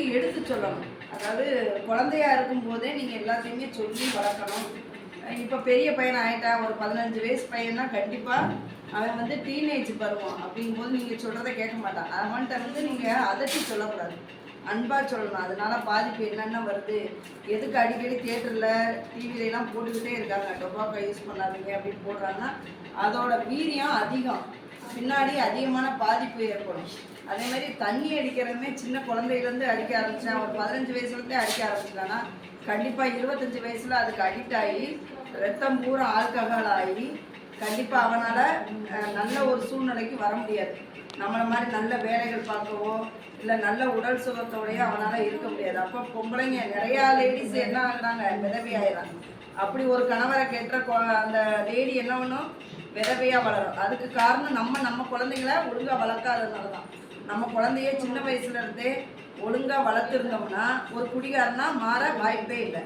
குழந்தைக்கு எடுத்து சொல்லணும். அதாவது குழந்தையா இருக்கும் போதே நீங்கள் எல்லாத்தையுமே சொல்லி வளர்க்கணும். இப்போ பெரிய பையன் ஆகிட்டா ஒரு பதினஞ்சு வயசு பையனா கண்டிப்பாக அவன் வந்து டீனேஜ் பருவம் அப்படிங்கும்போது நீங்கள் சொல்கிறத கேட்க மாட்டான். அவன்கிட்ட வந்து நீங்கள் அதட்டி சொல்லக்கூடாது. அன்பாக சொல்லணும். அதனால பாதிப்பு என்னென்ன வருது? எதுக்கு அடிக்கடி தியேட்டரில் டிவிலலாம் போட்டுக்கிட்டே இருக்காங்க? டொபாக்கோ யூஸ் பண்ணாதீங்க அப்படின்னு போடுறாங்கன்னா அதோட வீரியம் அதிகம். பின்னாடி அதிகமான பாதிப்பு ஏற்படும். அதே மாதிரி தண்ணி அடிக்கிறதுமே சின்ன குழந்தையிலேருந்து அடிக்க ஆரம்பிச்சான் ஒரு பதினஞ்சு வயசுலேருந்தே அடிக்க ஆரம்பிச்சிட்டாங்கன்னா கண்டிப்பாக இருபத்தஞ்சி வயசில் அதுக்கு அடிக்ட் ஆகி ரத்தம் பூரா ஆல்கஹால் ஆகி கண்டிப்பாக அவனால் நல்ல ஒரு சூழ்நிலைக்கு வர முடியாது. நம்மளை மாதிரி நல்ல வேலைகள் பார்க்கவோ இல்லை நல்ல உடல் சுகத்தோடையோ அவனால் இருக்க முடியாது. அப்போ பொம்பளைங்க நிறையா லேடிஸ் என்ன ஆகுறாங்க? விதவி ஆயிடுறாங்க அப்படி ஒரு கணவரை கேட்ட அந்த லேடி என்ன பண்ணும்? விதவையாக வளரும். அதுக்கு காரணம் நம்ம நம்ம குழந்தைங்கள ஒழுங்காக வளர்க்காததுனால தான் நம்ம குழந்தைய சின்ன வயசுலேருந்தே ஒழுங்காக வளர்த்துருந்தோம்னா ஒரு குடிகாரனா மாற வாய்ப்பே இல்லை.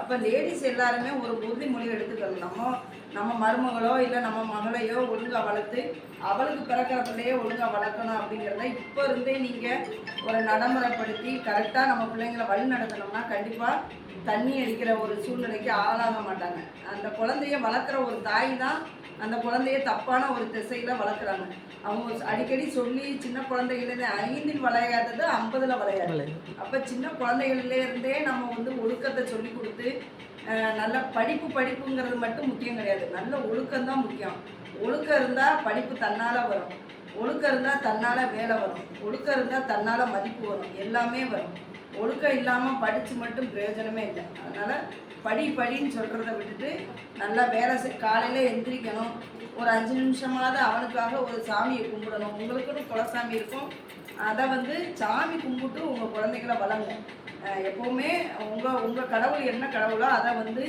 அப்போ லேடிஸ் எல்லாருமே ஒரு உறுதிமொழி எடுத்துக்கணும் நம்ம நம்ம மருமகளோ இல்லை நம்ம மகளையோ ஒழுங்காக வளர்த்து அவளுக்கு பிறக்கிற பிள்ளைய ஒழுங்காக வளர்க்கணும் அப்படிங்கிறத இப்போ இருந்தே நீங்கள் ஒரு நடைமுறைப்படுத்தி கரெக்டாக நம்ம பிள்ளைங்களை வழி நடத்தணும்னா கண்டிப்பாக தண்ணி அடிக்கிற ஒரு சூழ்நிலைக்கு ஆளாக மாட்டாங்க. அந்த குழந்தைய வளர்க்குற ஒரு தாய் தான் அந்த குழந்தைய தப்பான ஒரு திசையில் வளர்க்குறாங்க. அவங்க அடிக்கடி சொல்லி சின்ன குழந்தைகளிலே ஐந்தில் விளையாதது ஐம்பதுல விளையாது. அப்போ சின்ன குழந்தைகளிலே இருந்தே நம்ம வந்து ஒழுக்கத்தை சொல்லி கொடுத்து அஹ், நல்ல படிப்பு படிப்புங்கிறது மட்டும் முக்கியம் கிடையாது. நல்ல ஒழுக்கம் தான் முக்கியம். ஒழுக்கம் இருந்தால் படிப்பு தன்னால் வரும். ஒழுக்கம் இருந்தால் தன்னால் வேலை வரும். ஒழுக்கம் இருந்தால் தன்னால் மதிப்பு வரும். எல்லாமே வரும். ஒழுக்கம் இல்லாமல் படித்து மட்டும் பிரயோஜனமே இல்லை. அதனால் படி படின்னு சொல்கிறத விட்டுட்டு நல்லா வேலை செ காலையில் எந்திரிக்கணும். ஒரு அஞ்சு நிமிஷமாவது அவனுக்காக ஒரு சாமியை கும்பிடணும். உங்களுக்குன்னு குலசாமி இருக்கும். அதை வந்து சாமி கும்பிட்டு உங்கள் குழந்தைகளை வளங்க எப்போவுமே உங்கள் உங்கள் கடவுள் என்ன கடவுளோ அதை வந்து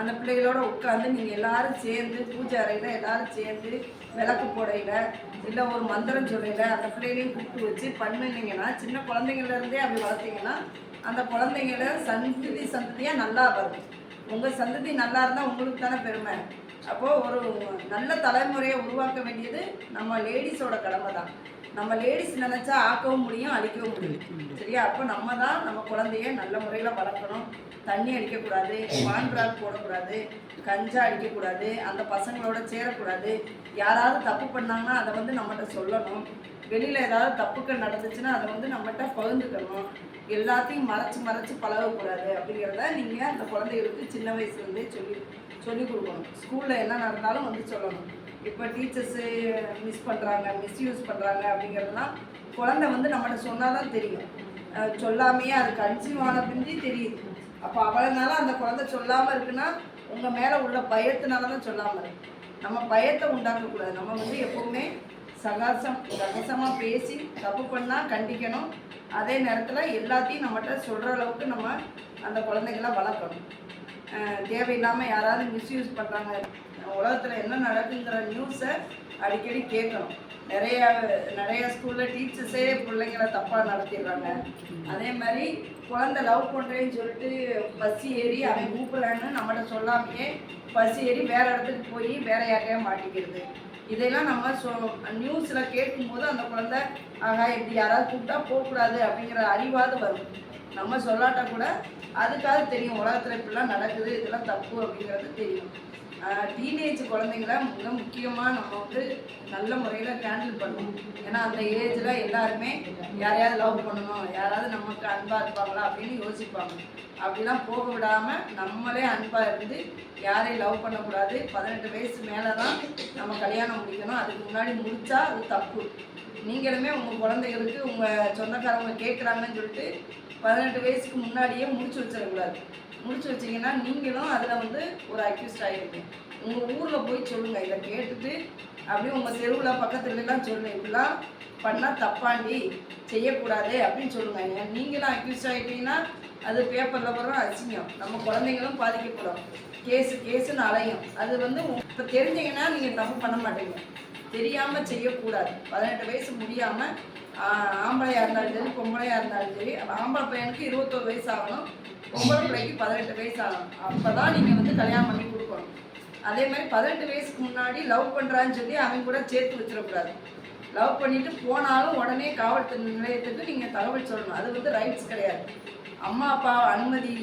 அந்த பிள்ளைகளோட உட்காந்து நீங்கள் எல்லாரும் சேர்ந்து பூஜை அறையில் எல்லாரும் சேர்ந்து விளக்கு போடையில் இல்லை ஒரு மந்திரம் சொல்லையில் அந்த பிள்ளைகளையும் கூப்பிட்டு வச்சு பண்ணுனீங்கன்னா சின்ன குழந்தைங்கள்லேருந்தே அப்படி வளர்த்தீங்கன்னா அந்த குழந்தைங்கள சந்ததி சந்ததியாக நல்லா வரும். உங்கள் சந்ததி நல்லா இருந்தால் உங்களுக்கு தானே பெருமை. அப்போது ஒரு நல்ல தலைமுறையை உருவாக்க வேண்டியது நம்ம லேடிஸோட கடமை தான். நம்ம லேடிஸ் நினச்சா ஆக்கவும் முடியும் அழிக்கவும் முடியும். சரியா? அப்போ நம்ம தான் நம்ம குழந்தைய நல்ல முறையில் வளர்க்கணும். தண்ணி அடிக்கக்கூடாது பான்பிராக் போடக்கூடாது கஞ்சா அடிக்கக்கூடாது அந்த பசங்களோட சேரக்கூடாது. யாராவது தப்பு பண்ணாங்கன்னா அதை வந்து நம்மகிட்ட சொல்லணும். வெளியில் ஏதாவது தப்புக்கள் நடந்துச்சுன்னா அதை வந்து நம்மகிட்ட பகிர்ந்துக்கணும். எல்லாத்தையும் மறைச்சு மறைச்சு பழகக்கூடாது அப்படிங்கிறத நீங்கள் அந்த குழந்தைகளுக்கு சின்ன வயசுலேருந்தே சொல்லி சொல்லி கொடுக்கணும். ஸ்கூலில் என்ன நடந்தாலும் வந்து சொல்லணும். இப்போ டீச்சர்ஸு மிஸ் பண்ணுறாங்க மிஸ்யூஸ் பண்ணுறாங்க அப்படிங்கிறதுலாம் குழந்தை வந்து நம்மகிட்ட சொன்னால் தான் தெரியும் சொல்லாமையே அது கன்சியூம் ஆன பிந்தி தெரியுது. அப்போ அவ்வளோனால அந்த குழந்தை சொல்லாமல் இருக்குன்னா உங்கள் மேலே உள்ள பயத்தினால தான் சொல்லாமல் இருக்கு. நம்ம பயத்தை உண்டாக்கக்கூடாது நம்ம வந்து எப்போவுமே சகாசம் சகசமாக பேசி தப்பு பண்ணால் கண்டிக்கணும். அதே நேரத்தில் எல்லாத்தையும் நம்மகிட்ட சொல்கிற அளவுக்கு நம்ம அந்த குழந்தைகளை வளர்க்கணும். தேவையில்லாமல் யாராவது மிஸ்யூஸ் பண்ணுறாங்க உலகத்தில் என்ன நடக்குங்கிற நியூஸை அடிக்கடி கேட்கணும். நிறைய நிறைய ஸ்கூலில் டீச்சர்ஸே பிள்ளைங்களை தப்பாக நடத்திடுறாங்க. அதே மாதிரி குழந்தை லவ் பண்ணுறேன்னு சொல்லிட்டு பஸ்ஸு ஏறி அவன் கூப்பிடலன்னு நம்மகிட்ட சொல்லாமையே பஸ்ஸு ஏறி வேற இடத்துக்கு போய் வேற யாரையா மாட்டிக்கிறது. இதெல்லாம் நம்ம சொ நியூஸில் கேட்கும்போது அந்த குழந்தை ஆகா இப்படி யாராவது கூப்பிட்டா போகக்கூடாது அப்படிங்கிற அறிவாது வரும். நம்ம சொல்லாட்டா கூட அதுக்காக தெரியும் உலகத்தில் இப்படிலாம் நடக்குது இதெல்லாம் தப்பு அப்படிங்கிறது தெரியும். டீனேஜ் குழந்தைங்கள மிக முக்கியமாக நம்ம வந்து நல்ல முறையில் ஹேண்டில் பண்ணணும். ஏன்னா அந்த ஏஜில் எல்லாருமே யாரையாவது லவ் பண்ணணும் யாராவது நமக்கு அன்பாக இருப்பாங்களா அப்படின்னு யோசிப்பாங்க. அப்படிலாம் போக விடாமல் நம்மளே அன்பாக இருந்து யாரையும் லவ் பண்ணக்கூடாது. பதினெட்டு வயசு மேலே தான் நம்ம கல்யாணம் முடிக்கணும். அதுக்கு முன்னாடி முடித்தா அது தப்பு. நீங்களுமே உங்கள் குழந்தைகளுக்கு உங்கள் சொந்தக்காரவங்க கேட்குறாங்கன்னு சொல்லிட்டு பதினெட்டு வயசுக்கு முன்னாடியே முடிச்சு வச்சிடக்கூடாது. முடிச்சு வச்சிங்கன்னா நீங்களும் அதில் வந்து ஒரு அக்யூஸ்ட் ஆகிருக்கும் உங்கள் ஊரில் போய் சொல்லுங்கள் இதை கேட்டுட்டு அப்படியே உங்கள் தெருவில் பக்கத்துலலாம் சொல்லுங்கள் இப்படிலாம் பண்ணால் தப்பாண்டி. செய்யக்கூடாது அப்படின்னு சொல்லுங்கள் ஏன் நீங்களும் அக்யூஸ்ட் ஆகிட்டீங்கன்னா அது பேப்பரில் வரும் அசிங்கம். நம்ம குழந்தைங்களும் பாதிக்கப்படும். கேஸு கேஸுன்னு அலையும். அது வந்து இப்போ தெரிஞ்சிங்கன்னா நீங்கள் தப்பு பண்ண மாட்டீங்க. தெரியாமல் செய்யக்கூடாது. பதினெட்டு வயசு முடியாமல் ஆம்பளையாக இருந்தாலும் சரி பொம்பளையாக இருந்தாலும் சரி ஆம்பளை பையனுக்கு இருபத்தோரு வயசு ஆகணும். பொம்பளை பிள்ளைக்கு பதினெட்டு வயசு ஆகும். அப்போ தான் நீங்கள் வந்து கல்யாணம் பண்ணி கொடுக்கணும். அதே மாதிரி பதினெட்டு வயசுக்கு முன்னாடி லவ் பண்ணுறான்னு சொல்லி அவன் கூட சேர்த்து வச்சிடக்கூடாது. லவ் பண்ணிட்டு போனாலும் உடனே காவல்துறை நிலையத்துக்கு நீங்கள் தகவல் சொல்லணும். அது வந்து ரைட்ஸ் கிடையாது. அம்மா அப்பா அனுமதி